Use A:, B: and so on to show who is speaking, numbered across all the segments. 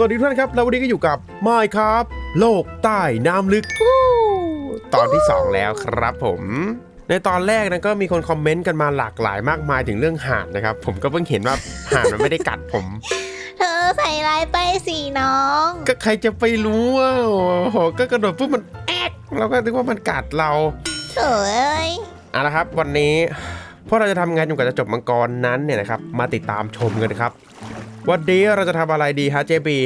A: สวัสดีทุกท่านครับแล้ววันนี้ก็อยู่กับไมค์ครับ โลกใต้น้ำลึกวู้ตอนที่ 2 แล้วครับผม ในตอนแรกนะก็มีคนคอมเมนต์กันมาหลากหลายมากมายถึงเรื่องห่านนะครับ ผมก็เพิ่งเห็นว่าห่านมันไม่ได้กัดผม
B: เธอใส่ร้ายไปสิน้อง
A: ก็ใครจะไปรู้ว่าโอ้โหก็กระโดดปุ๊บมันแอกเราก็นึกว่ามันกัดเรา
B: เอ้ย
A: เอาละครับ วันนี้พวกเราจะทำงานจนกว่าจะจบมังกรนั้นเนี่ยนะครับมาติดตามชมกันครับ วันนี้เราจะทำอะไรดีฮะเจบี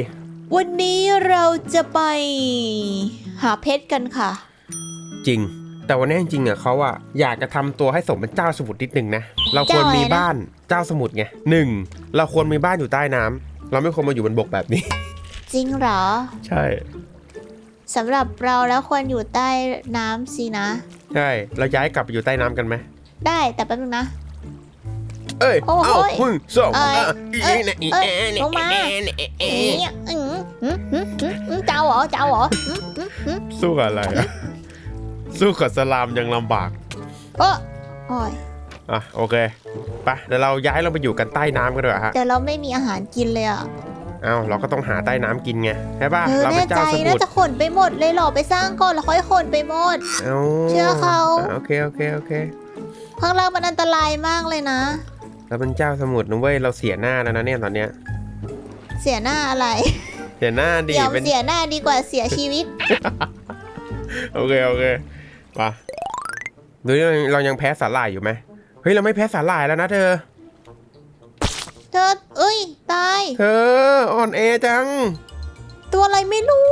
B: วันนี้เราจะไปหาเพชรกันค่ะ
A: จริง แต่วันนี้จริงๆอะเขาอะอยากจะทำตัวให้สมเป็นเจ้าสมุทรนิดนึงนะ เราควรมี
B: เจ้าอะไรนะ
A: บ้านเจ้าสมุทรไงหนึ่งเราควรมีบ้านอยู่ใต้น้ำเราไม่ควรมาอยู่บนบกแบบนี้
B: จริงเหรอ
A: ใช่
B: สำหรับเราแล้วควรอยู่ใต้น้ำสินะ
A: ใช่ เราย้ายกลับไปอยู่ใต้น้ำกันไหม
B: ได้แต่แป๊บนึงนะ
A: เอ้ย
B: โอ้โห
A: เอ้ามึงสอง
B: เอ้ย
A: อะอี
B: เอ้ย
A: เนี่ยอี
B: เอ้ย
A: แอะเนี่ย
B: ลงมา
A: แอะเนี่ยแอะ
B: เอ๊
A: แอะะ
B: อืมอืมอืมอืมอืมเจ้าเหรอเจ้าเหรออืมอืมอืม
A: สู้กับอะไรอะสู้กับสลามยังลำบาก
B: โอ้โอ้ย
A: อะโอเคไปเดี๋ยวเราย้ายเราไปอยู่กันใต้น้ำกันดีกว่าฮะ
B: แต่เราไม่มีอาหารกินเลยอะ
A: เอ้าเราก็ต้องหาใต้น้ำกินไงใช่ป่ะ
B: เธอ
A: เราเป็
B: แน่
A: น
B: ใจ
A: เจ้าสมุ
B: น่า
A: ทร
B: จะขนไปหมดเลยเหรอไปสร้างก่อนแล้วค่อยขนไปหมด
A: เอ้า
B: เชื่อเขา
A: อะโอเคโอเคโอเค
B: ข้างล่างมันอันตรายมากเลยนะ
A: เราเป็นเจ้าสมุทรนะเว้ยเราเสียหน้าแล้วนะเนี่ยตอนเนี้ย
B: เสียหน้าอะไร
A: เสียหน้าดี
B: เดี๋ยว
A: เป็น
B: เสียหน้าดีกว่าเสียชีวิต
A: โอเคโอเคไปหรือเรายังแพ้สาหร่ายอยู่ไหมเฮ้ยเราไม่แพ้สาหร่ายแล้วนะเธอ
B: เธอเอ้ยตาย
A: เธออ่อนแอจัง
B: ตัวอะไรไม่รู้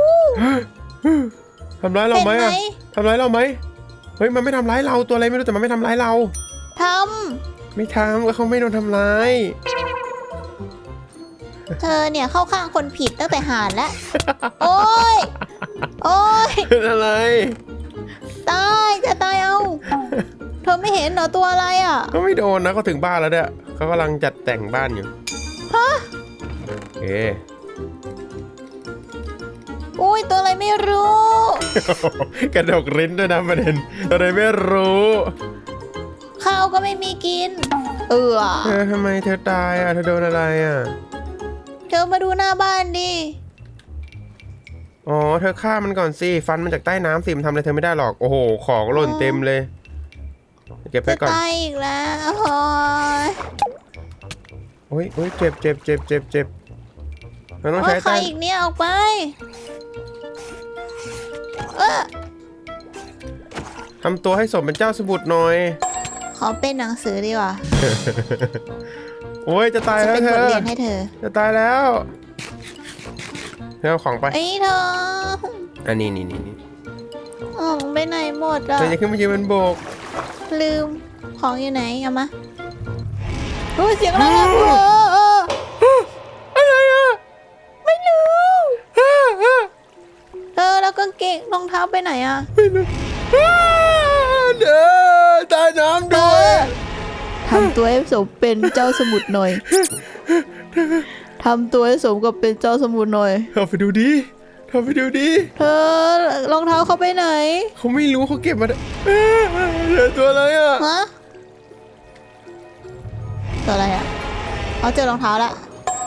A: ทำร้ายเรา
B: เห็น
A: ไหม
B: ไหม
A: อะทำร้ายเราไหมเฮ้ยมันไม่ทำร้ายเราตัวอะไรไม่รู้แต่มันไม่ทำร้ายเรา
B: ท
A: ไม่ทำก็เขาไม่โดนทำร้ายำ
B: เธอเนี่ยเข้าข้างคนผิดตั้งแต่หานแล้ว โอ้ย โอ้ย
A: เป็นอะไร
B: ตายจะตายเอา เธอไม่เห็นเหรอตัวอะไรอะ
A: ก็ไม่โดนนะเขาถึงบ้านแล้วเนี่ยเขากำลังจัดแต่งบ้านอยู่
B: ฮะ
A: โอเค
B: อุ้ยตัวอะไรไม่รู้
A: กระดกริ้นด้วยนะประเด็นอะไรไม่รู้
B: ข้าวก็ไม่มีกิน เออ
A: เธอทำไมเธอตายอะเธอโดนอะไรอะ
B: เธอมาดูหน้าบ้านดิ
A: อ๋อ เธอฆ่ามันก่อนสิ ฟันมันจากใต้น้ำสิมันทำอะไรเธอไม่ได้หรอก โอ้โห ของหล่นเต็มเลย เก็บไป
B: จะ
A: ก่อน
B: ตายอีกแล้วโอ้ย
A: โอ้ยโอ้ยเจ็บเจ็บเจ็บเจ็บเจ็บเราต้อง
B: โอ้
A: ใช้
B: ยใคร
A: ใต้
B: อีกเนี่ยออกไป เออ
A: ทำตัวให้สมเป็นเจ้าสมุทรหน่อย
B: ข อเป็นหนังสือดีกว่า
A: โอ้ยจะตาย
B: จะ
A: แล้ว
B: เป็น
A: เธ
B: บท
A: อ
B: เรียนให้เธอ
A: จะตายแล้วเธอเอาของไป
B: ไอ้เธอ
A: อันนี้นี่นี่นี่
B: ของไปไหนหมดอะ
A: เธอจะขึ้นมายืนบนโบก
B: ลืมของอยู่ไหนเอามาโอ้ยเสียงอะไรอะเออเออ
A: อะไรอะ
B: ไม่รู้
A: อ้าอ้า
B: เออแล้วกางเกงรองเท้าไปไหนอะ
A: ไม่รู้ อ้าเด้อใต้น้ำด้วย
B: ทำตัวให้สมเป็นเจ้าสมุทรหน่อยทำตัวให้สมกับเป็นเจ้าสมุทรหน่อย
A: เอาไปดูดิเอาไปดูดิ
B: เธอรองเท้าเขาไปไหน
A: เขาไม่รู้เขาเก็บมาได้อ้าเดี๋ยวตัวอะไรอะ
B: ฮะตัวอะไรอะเขาเจอรองเท้าละ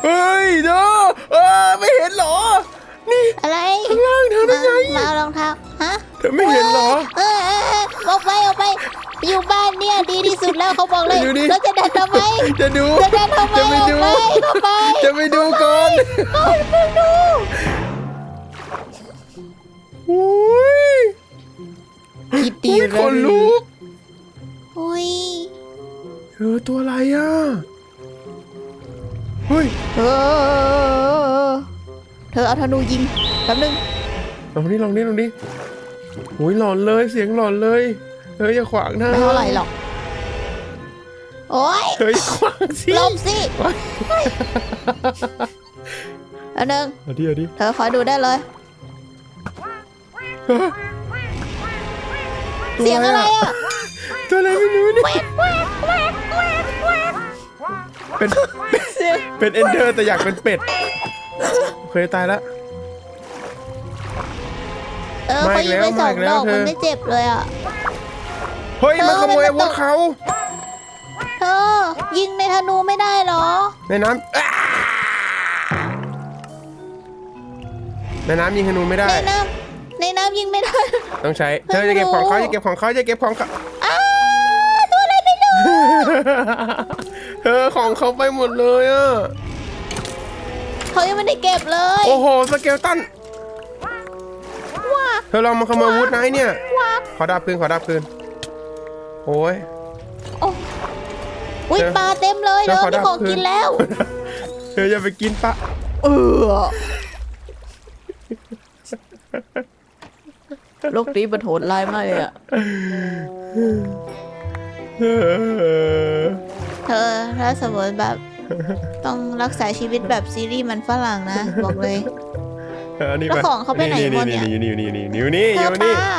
A: เฮ้ยเด้อเออไม่เห็นเหรอ นี่
B: อะไร
A: ข้างล่างเธอได้
B: มา
A: ไง
B: มาเอารองเท้า ฮะ
A: เธอ ไม่เห็นเหรอ
B: เออเออเออออกไปออกไป อยู่บ้านเนี่ยดีที่สุดแล้วเขาบอกเลย
A: อยู่ดิ
B: แล้วจะเดินทำไม
A: จะดู
B: จะเดินทำไม
A: จะไปดู
B: ออกไปเข้าไป
A: จะไปดูก่อน
B: เข้าไปดู
A: โอ้ย
B: คิดดี
A: โอ้ยขนลุก
B: อุ้ย
A: เธอตัวอะไรอะเฮ้ย
B: เออเธอเอาธนูยิงแป๊บนึง
A: ลองนี่ลองนี่ลองนี่ โอ้ยหลอนเลยเสียงหลอนเลยเธออย่าขวางหน้า
B: ไม่เท่าไหร่หรอก โอ้ย
A: เธออย่าขวางสิ
B: หลบสิอันนึง
A: เอาดิเอาดิ
B: เธอคอยดูได้เลย
A: ฮะตัว
B: เสียงอะไรอะ
A: ตัวอะไรไม่รู้เนี่ยเป็น
B: เสียง
A: เป็นเอนเดอร์แต่อยากเป็นเป็ดเคยตายแล้ว
B: เออ
A: มา
B: เขา
A: อีก
B: ยิง
A: แล้ว
B: ไปสอง
A: มาอีกแล้
B: ด
A: ว
B: อก
A: เธอ
B: มันไม่เจ็บเลยอะ
A: เฮ้ย
B: เออ
A: มันขโมย
B: มัน
A: อาวุธเขา
B: เธอ ยิงในธนูไม่ได้เหรอ
A: ในน้ำอ้า
B: เธอ
A: เธอ
B: ยิงในธนูไม่ได้เหรอ
A: ไม่เห็นเหรอ
B: ไม่รู้
A: เธอเธอไม่เห็นเหรอ
B: เออเออเออออกไปออกไปอยู่บ้านเนี่ยดีที่สุดแล้วเขาบอกเลยแล้วจะเดินทำไม
A: ในน้ำอ้าในน้ำยิงธนูไม่ได้
B: ในน้ำในน้ำยิงไม่ได้
A: ต้องใช้ เธอจะเก็บของเขาจะเก็บของเขาจะเก็บของเขา
B: อ้าตัวอะไรไม่รู้
A: เธอของเขาไปหมดเลยอะ
B: เขายังไม่ได้เก็บเลย
A: โอ้โหสเกลตัน
B: ว้า
A: เธอลองมาขโมยวุฒไนท์เนี่ย
B: ว้า
A: ขอดับคืนขอดับคืน โอ้ย
B: โอ้อุ้ย
A: เดี๋ยว
B: ปลาเต็มเลย
A: เดี๋
B: เด้
A: ยว
B: อ
A: ขอ
B: มี
A: ดับ
B: ของ
A: คืน
B: กินแล้ว
A: เธออย่าไปกินปะ
B: เออโลกนี้มันโหดร้ายมากเลยอะ
A: เออ
B: เธอถ้าสมมติแบบ ต้องรักษาชีวิตแบบซีรีส์มันฝรั่งนะ บอกเลย
A: เออนี่
B: แล้วของเขาไปไหนหมดเนี่ย
A: นี่นี่นี่นี่อยู่นี่
B: เธ
A: อ
B: อยู่ป
A: นี่
B: ลา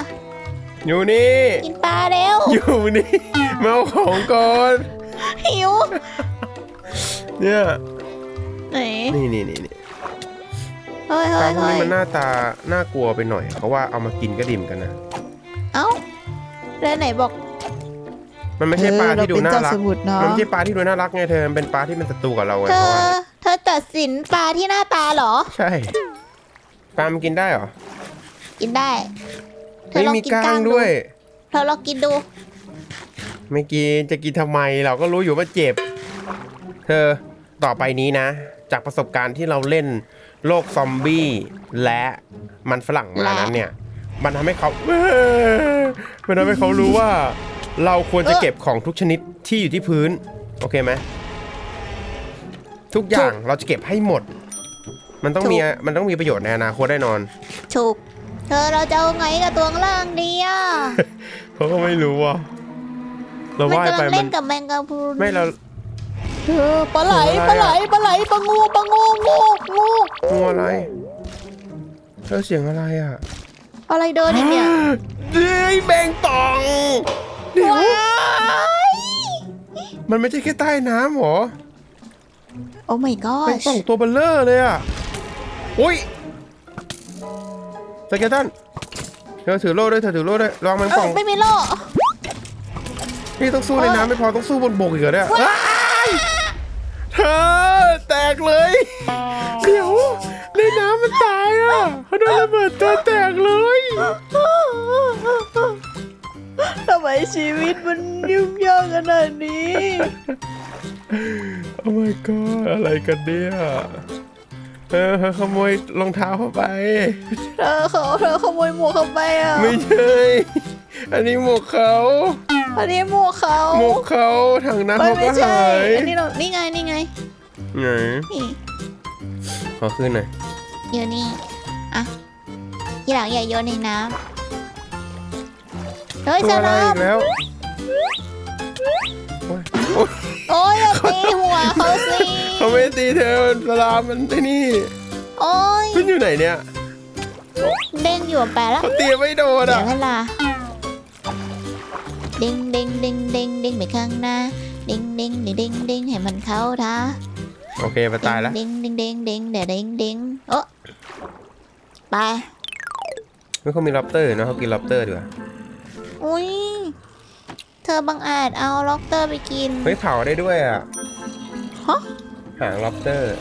A: อยู่นี่
B: กินปลาเร็ว
A: อยู่นี่มาเอาของก่อน
B: หิว
A: เนี่ย
B: ไหน
A: นี่นี่นี่นี่
B: เฮ้ย
A: ป
B: เฮ้
A: ลายพวก
B: เฮ้
A: นี้
B: ย
A: มันหน้าตาน่ากลัวไปหน่อยเพราะว่าเอามากินก็ดิ่มกันนะ
B: เอ้า แล้วไหนบอก
A: มันไม่ใช่ปลาที่ดูน่ารัก
B: เธอเเป็นเจ้สมุทรเนาะ
A: มันไม่ใช่ปลาที่ดูน่ารักไงเธอ มันเป็นปลาที่เป็นศัตรูกับเราไง
B: เธ
A: เพราะ
B: อ
A: ว่า
B: เธอตัดสินปลาที่หน้าตาเหรอ
A: ใช่ ปลามันกินได้เหรอ
B: กินได้ เธอ
A: ไม่
B: ลอง
A: มี
B: กิน
A: กล้าก
B: ลางงดู
A: ด้วย
B: เธอลองกินดู
A: ไม่กินจะกินทำไมเราก็รู้อยู่ว่าเจ็บ เธอต่อไปนี้นะ จากประสบการณ์ที่เราเล่นโลกซอมบี้และมันฝรั่งมา
B: และ
A: นั้นเนี่ย มันทำให้เขา มันทำให้เขารู้ว่า เราควรจะ
B: เออ
A: เก็บของทุกชนิดที่อยู่ที่พื้น โอเคไหมทุกอย่างเราจะเก็บให้หมด มันต้องมีมันต้องมีประโยชน์ในอนาคตแน่นอน
B: ถูกเธอเราจะเอาไงกับตัวข้างล่างดีอะ
A: เขาก็ไม่รู้อะเรา
B: มัน
A: ว่าย
B: กำ
A: ไป
B: ลัง
A: มั
B: เล่
A: น
B: นกับแมงกะพรุน
A: ไม่เรา
B: เธอปลาไหล
A: ตัว
B: ป
A: อะไร
B: ลาไหล
A: อะ
B: ปลาไหลปลางูปลางูงูงู
A: งูอะไรเธอเสียงอะไรอะ
B: อะไรเดินอยู่เนี่ย
A: เฮ้ยแบงตองเดี๋ยว
B: ว้าย
A: มันไม่ใช่แค่ใต้น้ำหรอ
B: โอ้ my
A: แบง
B: gosh
A: ตองตัวเบลเลอร์เลยอะ อุ้ยสเกตันเธอถือโล่ด้วยเธอถือโล่ด้วยลองแบง
B: เอ
A: ต
B: อ
A: อง
B: ไม่มีโล่
A: นี่ต้องสู้ในน้ำไม่พอต้องสู้บนบกอีกเหรอเนี่ย
B: ว้าย
A: ว้ายเธอแตกเลยเดี๋ยวในน้ำมันตายอะเขาโดนระเบิดตัวแตกเลย
B: ทำไมชีวิตมันยุ่งยากขนาดนี้
A: โอ้ my god อะไรกันเนี่ย เออขโมยรองเท้าเข้าไป
B: เธอเขาเธอขโมยหมวกเขาไปอะ
A: ไม่ใช่ อันนี้หมวกเขา
B: อันนี้หมวกเขา
A: หมวกเขาถังน้ำ
B: เอ้ย
A: เขา
B: ไม่
A: ก็
B: ใช่
A: หาย
B: อันนี้เรานี่ไงนี่ไง
A: ไหน
B: นี่
A: ขอขึ้นหน่อย
B: อยู่นี่อะทีหลังอย่าโยนในน้ำเฮ้ย
A: ตัว
B: ส
A: อะไร
B: ลา
A: อี
B: ม
A: กแล้วโอ๊ยโอ๊ย
B: โอ้ยอย่าตีหัวเขาสิ
A: เขาไม่ตีเธอสลามมันไอ้นี่
B: โอ้ย
A: ขึ้นอยู่ไหนเนี่ย
B: เด้งอยู่แปะแล้ว
A: เขาตีไม่โดน
B: เดี๋ย
A: อะ
B: วเวลาเด้งเด้งเด้งเด้งเด้งไปข้างหน้าเด้งเด้งเด้งเด้งเด้งให้มันเข้าท่า
A: โอเคมาตายแล้ว
B: เด้งเด้งเด้งเด้งเด้งเด้งเด้งโอ้ไป
A: ไม่เขามีล็อบสเตอร์นะเขากินล็อบสเตอร์ดีกว่า
B: อุ้ยเธอบังอาจเอาล็อกเตอร์ไปกิน
A: เฮ้ยเผาได้ด้วยอะ
B: ฮะ
A: หางล็อบสเตอร์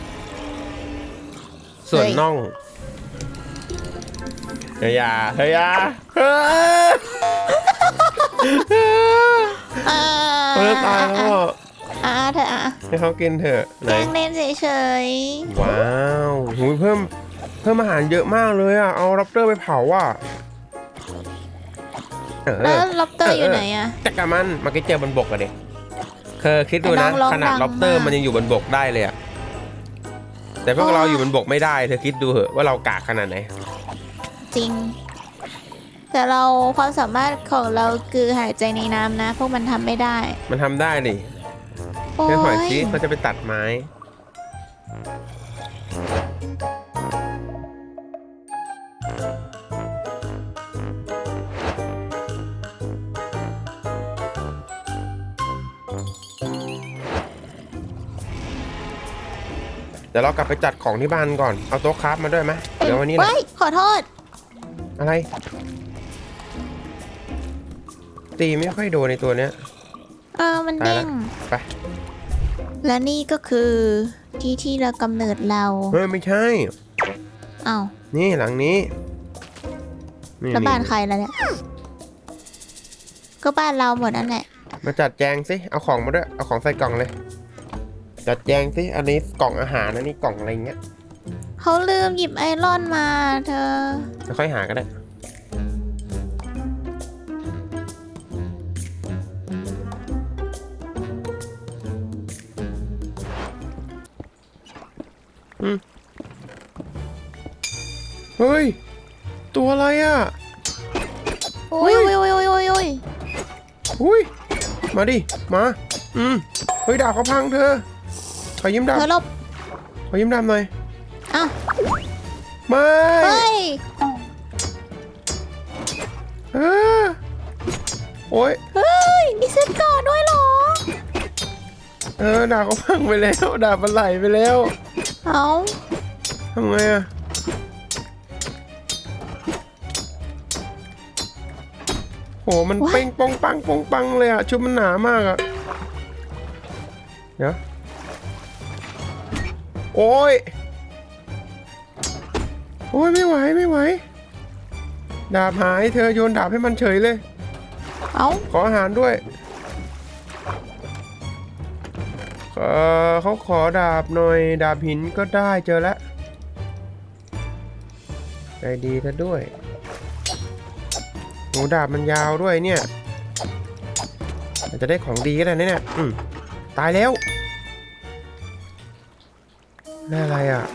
A: ส่วน
B: เฮ้ย
A: น่องเฮียาเฮียาเฮ้ย
B: อ่า
A: เขาจะตายแล้วอะ
B: อ่าเธออะ
A: ให้เขากินเถอะไห
B: แก
A: น
B: ล้งเล่นเฉย
A: ว้าวหูยเพิ่มเพิ่มอาหารเยอะมากเลยอะเอาล็อบสเตอร์ไปเผาอะเอ
B: ๆ แล้ว
A: อ
B: ล็อบเตอร์อยู่ไหนอะ
A: จักรมันมาเก็ตเจอบนบกอะเด็ก เคยคิดดูนะ
B: ลองลอง
A: ขนาด
B: ดัง
A: ล็อบสเตอร์
B: มาก
A: มันยังอยู่บนบกได้เลยอะแต่พวก
B: โอ้
A: เราอยู่บนบกไม่ได้เธอคิดดูเหอะว่าเรากากขนาดไหน
B: จริง แต่เราความสามารถของเราคือหายใจในน้ำนะ พวกมันทำไม่ได้
A: มันทำได้ดิ
B: โอ้
A: แค่หอย
B: ย
A: ซิเขาจะไปตัดไม้ ดี๋ยวเรากลับไปจัดของที่บ้านก่อน เอาโต๊ะคราฟมาด้วยไหมเดี๋ยววันนี้แหละ
B: เฮ้ยขอโทษ
A: อะไร ตีไม่ค่อยโดนในตัวเนี้ย
B: เออมัน
A: ตาย
B: เด้
A: ละ
B: ง
A: ไป
B: และนี่ก็คือที่ที่เรากำเนิดเรา
A: เฮ้ยไม่ใช่
B: อ้าว
A: นี่หลังนี้นี่
B: แล้วบ้าน
A: นี่
B: ใครล่ะเนี่ย ก็บ้านเราหมดนั่นแหละ
A: มาจัดแจงสิ เอาของมาด้วย เอาของใส่กล่องเลย จัดแจงสิอันนี้กล่องอาหารอันนี้กล่องอะไรเงี้ย
B: เขาลืมหยิบไอรอนมาเธอ
A: แล้วค่อยหาก็ได้อืมเฮ้ย ตัวอะไรอะ
B: อุ้ยอุ้ยอุ้ยอุ้ยอุ้ยอุ้ย
A: อุ้ย มาดิ มา อืม เฮ้ย ดาบเขาพังเธอข อยิ้มดาบ
B: เธอหลบ
A: ขอยิ้มดาบหน่อย
B: อ้าว
A: ไม่
B: เฮ้ย
A: เออโอ้ย
B: เฮ้ยมีเซ็ตก่อนด้วยเหรอ
A: เออดาบเขาพังไปแล้วดาบมันไหลไปแล้ว
B: เอา
A: ทำไงอะโหมันเป้งปองปังปองปังเลยอะชุดมันหนามากอะเดี๋ยว โอ้ย โอ้ยไม่ไหวไม่ไหว ดาบหายเธอโยนดาบให้มันเฉยเลย
B: เอา
A: ขออาหารด้วยเอ่อเขาขอดาบหน่อยดาบหินก็ได้เจอแล้วใจดีซะด้วยโหดาบมันยาวด้วยเนี่ยอาจจะได้ของดีก็ได้นะเนี่ยอืมตายแล้ว ได้อะไรอะ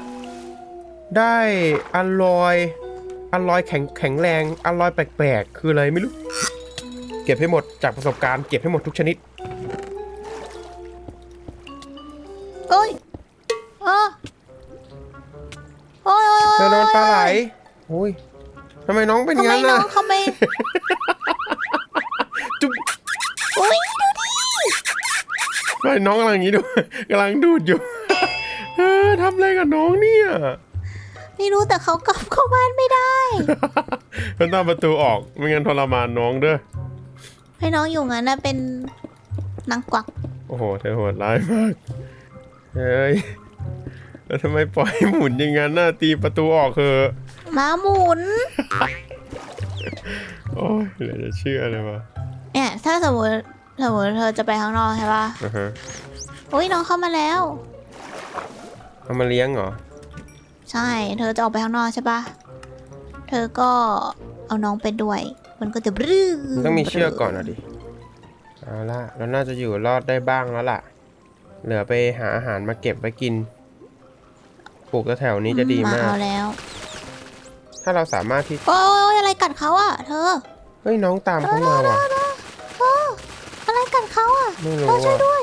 A: ได้อลลอยอลลอยแข็งแข็งแรงอลลอยแปลกๆ คืออะไรไม่รู้ เก็บให้หมดจากประสบการณ์เก็บให้หมดทุกชนิด
B: เอ้ยเออโอ้ยโอ้ย
A: เธอโดนปลาไหลโอ้ยทำไมน้องเป็น
B: ทำไม
A: งั้น
B: น้อ
A: น่ะ
B: งเขาไม่
A: จุ๊บ
B: อุ้ยดูดิ
A: ทำไมน้องกำลังอย่างนี้ดูกำลังดูดอยู่เออทำอะไรกับน้องเนี่ย
B: ไม่รู้แต่เขากลับเข้าบ้านไม่ได้
A: มันต้องประตูออกไม่งั้นทรมานน้องเด้อ
B: ให้น้องอยู่งั้นนะเป็นนางกวัก
A: โอ้โหเธอโหดร้ายมาก เฮ้ย แล้วทำไมปล่อยให้หมุนอย่างนั้นน่ะตีประตูออกเถอะ
B: ม้าหมุน
A: โอ้ยเหลือจะเชื่อเลยวะ
B: เนี่ยถ้าสมมติสมมติเธอจะไปข้างนอกใช่ปะ
A: อ่าฮะ
B: อุ้ยน้องเข้ามาแล้ว
A: เอามาเลี้ยงเหรอ
B: ใช่ เธอจะออกไปข้างนอกใช่ปะเธอก็เอาน้องไปด้วย มันก็จะบรื้
A: มันต้องมีเชือกก่อนอะดิ เอาละเราน่าจะอยู่รอดได้บ้างแล้วล่ะ เหลือไปหาอาหารมาเก็บไว้กิน ปลูกแถวๆนี้จะดีมาก
B: เอาแล้ว
A: ถ้าเราสามารถที่
B: โอ้ยอะไรกัดเขาอะ เธอ
A: เฮ้ยน้องตามเข้ามาว่ะ
B: เอออะไรกัดเขาอะ
A: ไม่
B: เธ
A: รู้
B: อช่วย
A: ว่ะ
B: ด้วย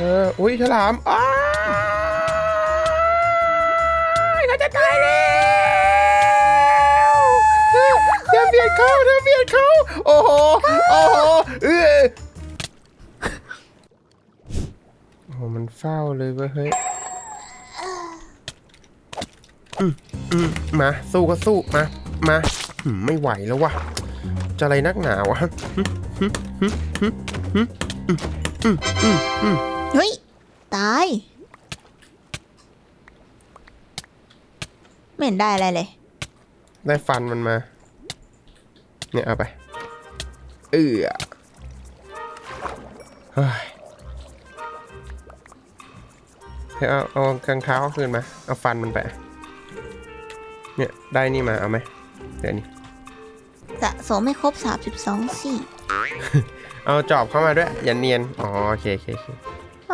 A: เออ อุ้ยฉลามอ้ายเราจะตายแล้วเฮ้ยเธอเบียดเขาเธอเบียดเขาโอ้โห โอ้โห เออโอ้โหมันเฝ้าเลยเว้ยเฮ้ยอืมอืมมา สู้ก็สู้ มา มาอืมไม่ไหวแล้ววะจะอะไรนักหนาวะ
B: เฮ้ย ตาย ไม่เห็นได้อะไรเลย
A: ได้ฟันมันมา เนี่ยเอาไป เออเฮ้ยเฮ้ยเอาเอากางเท้าคืนมา เอาฟันมันไป เนี่ยได้นี่มาเอาไหมเดี๋ยวนี้
B: สะสมไม่ครบ 32สี่
A: เอาจอบเข้ามาด้วย อย่าเนียน อ๋อ โอเคโอเคโอเค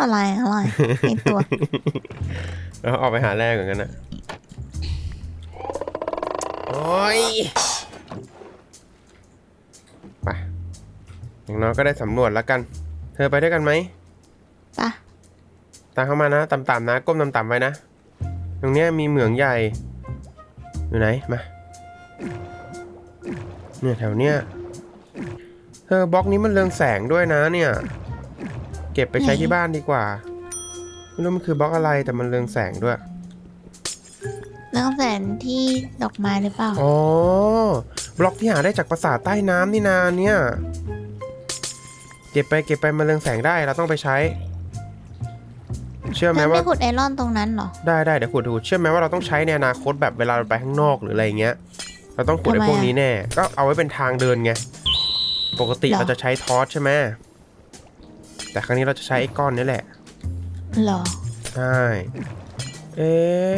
B: อะไรอะไรในตัว
A: แล้วออกไปหาแรกเหมือนกันนะโอ้ยไปอย่างน้อยก็ได้สำรวจแล้วกัน เธอไปด้วยกันไหม
B: ปะ
A: ตามเข้ามานะต่ำๆนะ ก้มต่ำๆไว้นะ ตรงเนี้ยมีเหมืองใหญ่ อยู่ไหน มา เนี่ยแถวเนี้ยเธอบล็อกนี้มันเรืองแสงด้วยนะเนี่ย เก็บไปใช้ที่บ้านดีกว่า ไม่รู้มันคือบล็อกอะไรแต่มันเรืองแสงด้วย
B: แล้วแสนที่ดอกไม้หรือเปล่า
A: อ๋อ บล็อกที่หาได้จากปราสาทใต้น้ำนี่นาเนี่ย เก็บไปเก็บไปมันเรืองแสงได้เราต้องไปใช้ เชื่อไหม
B: เธอ
A: ว่า
B: ไม่ขุดไอรอนตรงนั้นเหรอ
A: ได้ได้เดี๋ยวขุดดูเชื่อไหมว่าเราต้องใช้ในอนาคตแบบเวลาเราไปข้างนอกหรืออะไรเงี้ย เราต้องขุดไอ้
B: ทำไม
A: พวก
B: อะ
A: นี้แน่ ก็เอาไว้เป็นทางเดินไง ปกติ
B: เหรอ
A: เราจะใช้ทอร์ชใช่ไหม แต่ครั้งนี้เราจะใช้ไอ้ก้อนนี้แหละ
B: เหรอ
A: ใช่ เอ๊ะ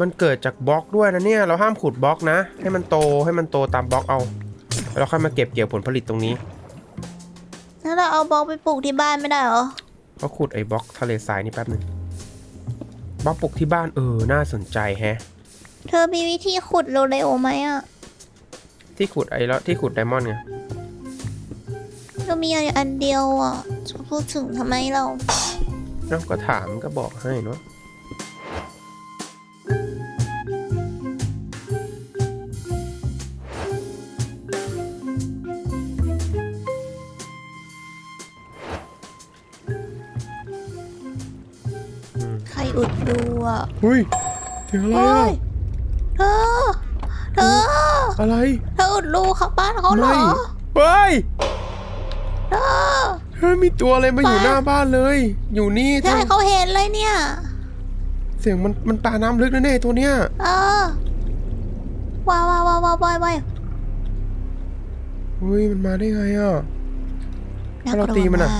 A: มันเกิดจากบล็อกด้วยนะเนี่ย เราห้ามขุดบล็อกนะ ให้มันโตให้มันโตตามบล็อกเอาแล้วเราค่อยมาเก็บเกี่ยวผลผลิตตรงนี้
B: แล้วเราเอาบล็อกไปปลูกที่บ้านไม่ได้เหรอ
A: ก็ขุดไอ้บล็อกทะเลทรายนี่แป๊บหนึงบล็อกปลูกที่บ้านเออ น่าสนใจแฮะ
B: เธอมีวิธีขุดเร็วๆไหมอะ
A: ที่ขุดไอ้แล้วที่ขุดไดมอนด์ไง
B: เรามีอันเดียวอะจะพูดถึงทำไมเรา
A: เนาะก็ถามก็บอกให้เนาะ
B: ใครอุดดูอะ
A: หุ้ยเสียงอะไร
B: โอ้
A: อะ
B: ยเธอเธอ
A: อะไร
B: เธออุดรูเข้าบ้านเขาเหรอ
A: ไม่เฮ้ย
B: เธอ
A: เฮ้ยมีตัวอะไรมาอยู่
B: ปลา
A: หน้าบ้านเลย อยู่นี่
B: ใช่เขาเห็นเลยเนี่ย
A: เสียงมันมันปลาน้ำลึกแน่ๆตัวเนี้ย
B: เออว้าวว้าวว้าวว้าวว้าวว้าว
A: เฮ้ยมันมาได้ไงอะ
B: น่
A: ถ้าเราตีมันอะ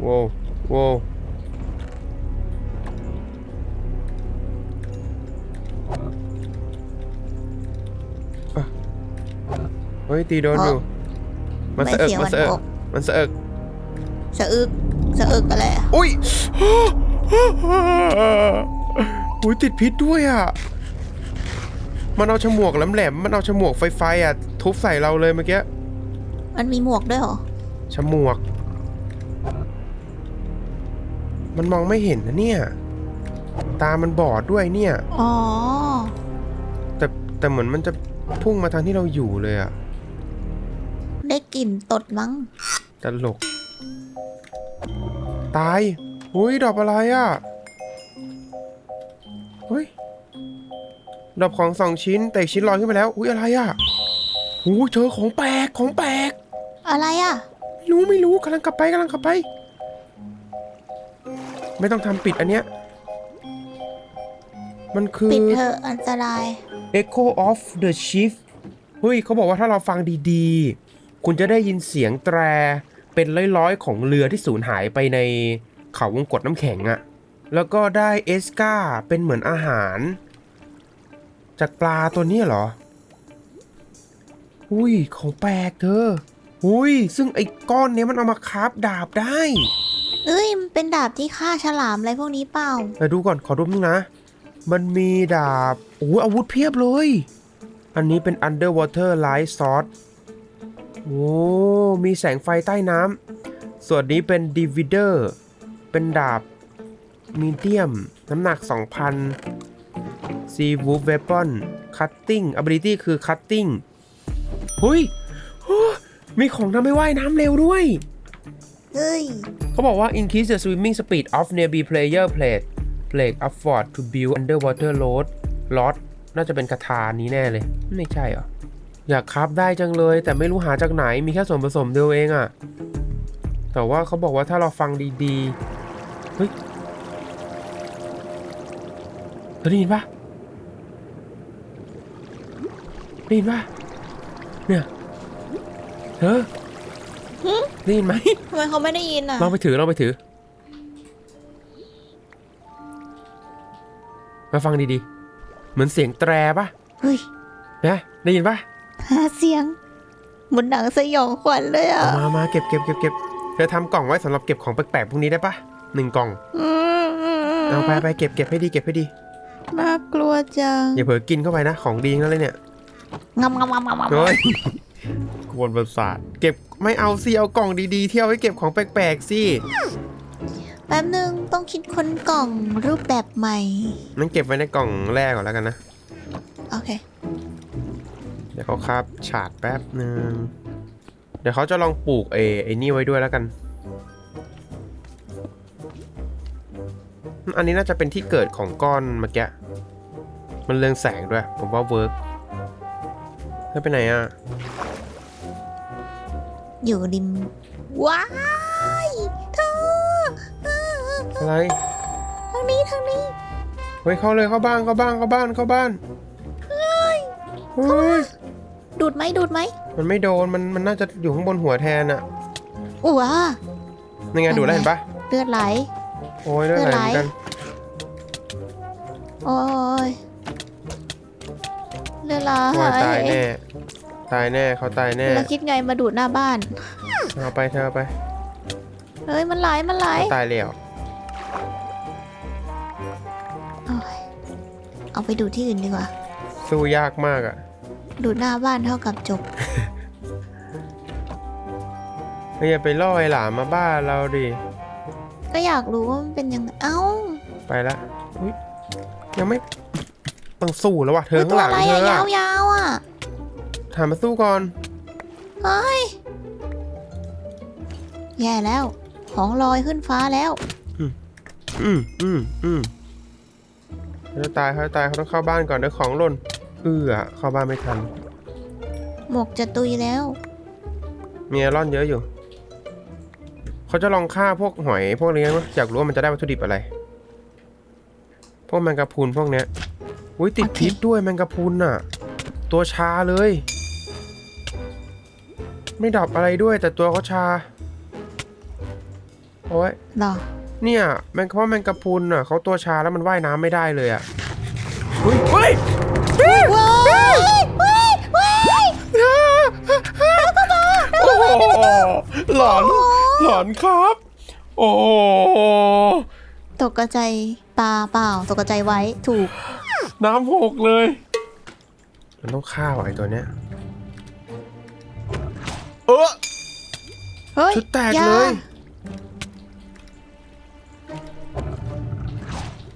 A: โว้วโว้ว เฮ้ยตีโดนอยู่มัน
B: ไม่
A: สะเอิก
B: เสียง
A: มัน
B: มัน
A: สะเอิก
B: บอก
A: มันสะเอิก
B: สะอึกสะอึกอะไรอะ
A: อุ้ยอุ้ยติดพิษด้วยอะมันเอาฉมวกแหลมๆมันเอาฉมวกไฟไฟอะทุบใส่เราเลยเมื่อกี้
B: มันมีหมวกด้วยเหรอ
A: ฉมวก มันมองไม่เห็นนะเนี่ย ตามันบอดด้วยเนี่ย
B: อ๋อ
A: แต่แต่เหมือนมันจะพุ่งมาทางที่เราอยู่เลยอะ
B: ได้ กลิ่นตดมั้ง
A: ตลก ตายอุ้ยดอกอะไรอะเฮ้ยดอกของสองชิ้นแต่อีกชิ้นลอยขึ้นไปแล้วอุ้ยอะไรอะอู้เจอของแปลกของแปลก
B: อะไรอะ
A: ไม่รู้ไม่รู้กำลังกลับไปกำลังกลับไป ไม่ต้องทำปิดอันเนี้ยมันคือ
B: ปิดเถอะอันตราย
A: Echo of the Chief เฮ้ยเขาบอกว่าถ้าเราฟังดีๆ คุณจะได้ยินเสียงแตรเป็นร้อยๆ ของเรือที่สูญหายไปในเขาวงกตน้ำแข็งอะแล้วก็ได้เอสกาเป็นเหมือนอาหาร จากปลาตัวเนี้ยเหรอ อุ้ยของแปลกเธอ อุ้ย ซึ่งไอ้ก้อนเนี้ยมันเอามาคราฟดาบได้
B: เอ้ยมันเป็นดาบที่ฆ่าฉลามอะไรพวกนี้เปล่า
A: แต่ดูก่อนขอดูนึงนะ มันมีดาบโอ้ยอาวุธเพียบเลย อันนี้เป็น underwater light sword โอ้มีแสงไฟใต้น้ำ ส่วนนี้เป็น divider เป็นดาบ มีเดียม น้ำหนัก 2,000 sea wolf weapon cutting ability คือ cutting หุยโอ้มีของทำให้ว่ายน้ำเร็วด้วย
B: เฮ้ย
A: เขาบอกว่า increase the swimming speed of nearby player plate plate afford to build underwater load lot น่าจะเป็นคาถานี้แน่เลย ไม่ใช่เหรอ อยากคราฟได้จังเลย แต่ไม่รู้หาจากไหนมีแค่ส่วนผสมเดียวเองอะแต่ว่าเขาบอกว่าถ้าเราฟังดีๆ เฮ้ยเธอได้ยินปะได้ยินปะเนี่ยเธอได้ยินไหม
B: ทำไมเขาไม่ได้ยินอะ
A: ลองไปถือลองไปถือ มาฟังดีๆ เหมือนเสียงแตรปะ
B: เฮ้ย
A: นะได้ยินปะ
B: หาเสียงเหมือนหนังสยองขวัญเลยอะ
A: เอามามาเก็บเก็บเก็บเก็บเธอทำกล่องไว้สำหรับเก็บของแปลกๆพวกนี้ได้ปะหนึ่งกล่อง
B: อืมอืมม
A: เอาไปไปเก็บเก็บให้ดีเก็บให้ดี
B: น่ากลัวจัง
A: อย่าเผลอกินเข้าไปนะ ของดีทั้งนั้นเลยเนี่ย
B: งำงำงำงำงำ
A: เฮ้ยกวนประสาท เก็บไม่เอาสิเอากล่องดีๆ เที่ยวไว้เก็บของแปลกๆสิ
B: แป๊บนึงต้องคิดค้นกล่องรูปแบบใหม่
A: นั่นเก็บไว้ในกล่องแรกก่อนแล้วกันนะ
B: โอเค
A: เดี๋ยวเขาครับฉาดแป๊บหนึ่งเดี๋ยวเขาจะลองปลูกไอ้ไอ้นี่ไว้ด้วยแล้วกัน อันนี้น่าจะเป็นที่เกิดของก้อนเมื่อกี้มันเรืองแสงด้วย ผมว่าเวิร์กเฮ้ยไปไหนอะ
B: อยู่ริม ว้าวเธอเออ
A: อะไร
B: ทางนี้ทางนี้
A: เฮ้ยเข้าเลยเข้าบ้านเข้าบ้านเข้าบ้านเข้าบ้าน เฮ้ย
B: ดูดไหมดูดไหม
A: มันไม่โดนมันมันน่าจะอยู่ข้างบนหัวแทนอะ
B: อ้ว
A: นี่ไงดูแล้วเห็นปะ
B: เลือดไหล
A: โอ้ยเรื่องอะไรเหมือนกัน
B: โอ้ยเลือดไหล
A: โอ้ยตายแน่ตายแน่เขาตายแน่
B: แล้วคิดไงมาดูดหน้าบ้าน
A: เอาไปเธอเอาไป
B: เฮ้ยมันไหลมันไหล
A: เขาตายแล้ว
B: โอ้ยเอาไปดูดที่อื่นดีกว่า
A: สู้ยากมากอะ
B: ดูดหน้าบ้านเท่ากับจบ
A: ไม่อย่าไปล่อไอ้หลามมาบ้านเราดิ
B: ก็อยากรู้ว่ามันเป็นยังไง เอ้า
A: ไปละอุ๊ยยังไม่ต้องสู้แล้ววะเธอ
B: ตั
A: ข้าง
B: ว
A: หลัง
B: อะไร
A: เธ
B: อะ
A: ออะ
B: ยาวๆอะ
A: ถามมาสู้ก่อน
B: เฮ้ย แย่แล้ว ของลอยขึ้นฟ้าแล้ว
A: อืมอืมอืมเขาจะตายเขาจะตายเขาต้องเข้าบ้านก่อนเดี๋ยวของหล่น เอื้อเข้าบ้านไม่ทัน
B: หมกจะตุยแล้ว
A: มีไอรอนเยอะอยู่ เขาจะลองฆ่าพวกหอยพวกนี้มั้ยอยากรู้ว่ามันจะได้วัตถุดิบอะไร พวกแมงกะพรุนพวกเนี้ย อุ้ยติด
B: โอเค
A: พิษด้วยแมงกะพรุนน่ะ ตัวชาเลย ไม่ดับอะไรด้วยแต่ตัวเขาชา โอ้ย
B: หรอ
A: เนี่ยแมงเพราะแมงกะพรุนน่ะเขาตัวชาแล้วมันว่ายน้ำไม่ได้เลยอะ หหลอนหลอนครับ โอ้โห
B: ตกกระใจายปลาเปล่า ตกกระใจายไว้ถูก
A: น้ำหกเลย มันต้องฆ่าว่ะไอตัวเนี้ยเออ
B: เฮ้ย
A: ชุดแตก
B: อา
A: เลย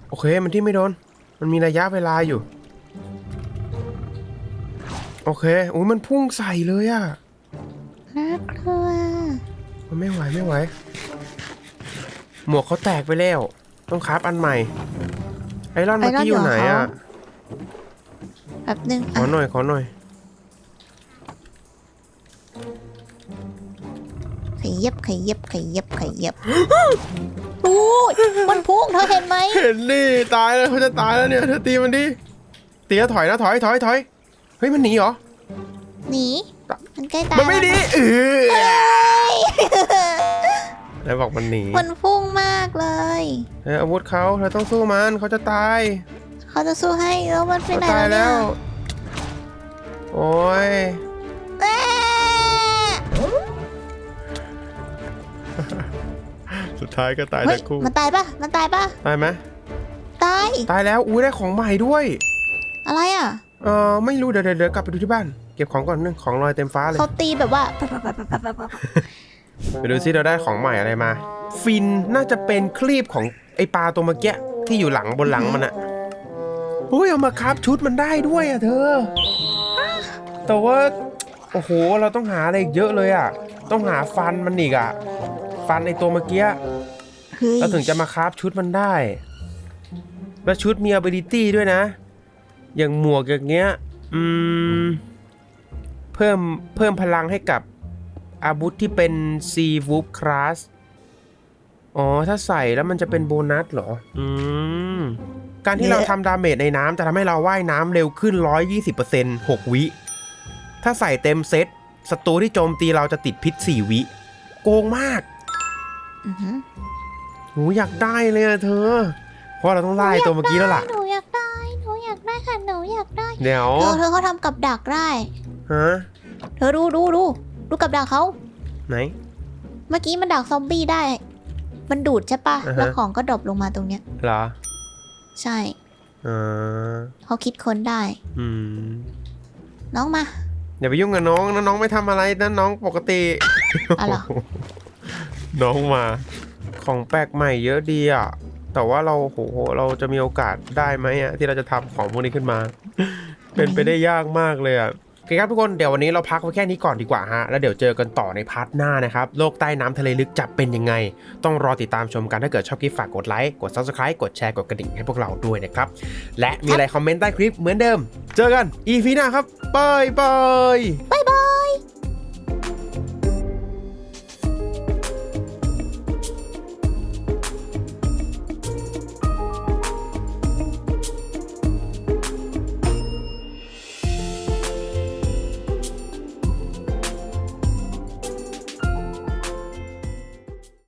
A: โอเคมันที่ไม่โดน มันมีระยะเวลาอยู่ โอเคอุ้ยมันพุ่งใส่เลยอะ
B: น่ากลัว
A: มันไม่ไหวไม่ไหว หมวกเขาแตกไปแล้ว ต้องคราฟอันใหม่ ไอรอนเมื่อกี้อยู่ไหนอะ
B: แป๊บนึง
A: ขอหน่อยขอหน่อย
B: ขยับขยับขยับขยับโอ้ยมันพุ่งเธอเห็นไหม
A: เห็นดิตายแล้วเขาจะตายแล้วเนี่ยเธอตีมันดิตีแล้วถอยนะถอยถอยถอยเฮ้ยมันหนีเหรอ
B: หนี
A: ตะ
B: มัน ใกล้ตาย
A: มันไม่หนี
B: แล้ว
A: เออ
B: เฮ้ย
A: แล้วบอกมันหนี
B: มันพุ่งมากเลย
A: เอออาวุธเขาเธอต้องสู้มันเขาจะตาย
B: เขาจะสู้ให้แล้วมันไป
A: เขา
B: ไหน
A: ตาย
B: แล้
A: แล้ว
B: เนี่
A: วโอ้ย
B: เอ๊ะ
A: สุดท้ายก็ตาย
B: เฮ้ย
A: ทั้งคู่
B: มันตายปะมันตายปะ
A: ตายไหม
B: ตาย
A: ตายแล้วอุ้ยได้ของใหม่ด้วย
B: อะไรอะ
A: เออไม่รู้เดี๋ยวเดี๋ยวเดี๋ยวกลับไปดูที่บ้านเก็บของก่อนนึงของลอยเต็มฟ้าเลย
B: เขาตีแบบว่า
A: ไปดูซิเราได้ของใหม่อะไรมา ฟินน่าจะเป็นคลีบของไอปลาตัวเมื่อกี้ที่อยู่หลังบนหลังมันอะอุ้ยเอามาครับชุดมันได้ด้วยอะเธอ แต่ว่าโอ้โหเราต้องหาอะไรอีกเยอะเลยอะต้องหาฟันมันอีกอะฟันไอตัวเมื่อกี้
B: เฮ้ย
A: เราถึงจะมาคราฟชุดมันได้ แล้วชุดมี ability ด้วยนะ อย่างหมวกอย่างเงี้ย อืม เพิ่มเพิ่มพลังให้กับอาวุธที่เป็น C w o o p Class อ๋อ ถ้าใส่แล้วมันจะเป็นโบนัสเหรอ อืม การที่เราทำดาเมจในน้ำจะทำให้เราว่ายน้ำเร็วขึ้น 120% 6 วิ ถ้าใส่เต็มเซตศัตรูที่โจมตีเราจะติดพิษ 4 วิ โกงมาก
B: อื้อหือ
A: หนูอยากได้เลยอะเธอ เพราะเราต้องไล่ตัวเมื่อกี้แล้วล่ะ
B: หนูอยากได้ หนูอยากได้ค่ะ หนูอยากได้
A: เดี๋ยว
B: เธอเธอเขาทำกับดักได้
A: ฮะ
B: เธอดูดูดูดูกับดักเขา
A: ไหน
B: เมื่อกี้มันดักซอมบี้ได้ มันดูดใช่ปะ
A: อ่าฮะ
B: แล้วของก็ดรอปลงมาตรงเนี้ย
A: เหรอ
B: ใช่
A: อ่า
B: เขาคิดค้นได้
A: อืม
B: น้องมา
A: อย่าไปยุ่งกับน้องนะน้องไม่ทำอะไรนะน้องปกติ
B: อะไร
A: น้องมา ของแปลกใหม่เยอะดีอะแต่ว่าเราโหเราจะมีโอกาสได้ไหมอะที่เราจะทำของพวกนี้ขึ้นมา เป็นไปได้ยากมากเลยอะโอ เคครับทุกคนเดี๋ยววันนี้เราพักไว้แค่นี้ก่อนดีกว่าฮะแล้วเดี๋ยวเจอกันต่อในพาร์ทหน้านะครับโลกใต้น้ำทะเลลึกจะเป็นยังไง ต้องรอติดตามชมกันถ้าเกิดชอบคลิปฝากกดไลค์กด subscribe กดแชร์กดกระดิ่งให้พวกเราด้วยนะครับและมีอะไรคอมเมนต์ใต้คลิปเหมือนเดิม เจอกัน EP หน้าครับบายบาย
B: บ๊ายบาย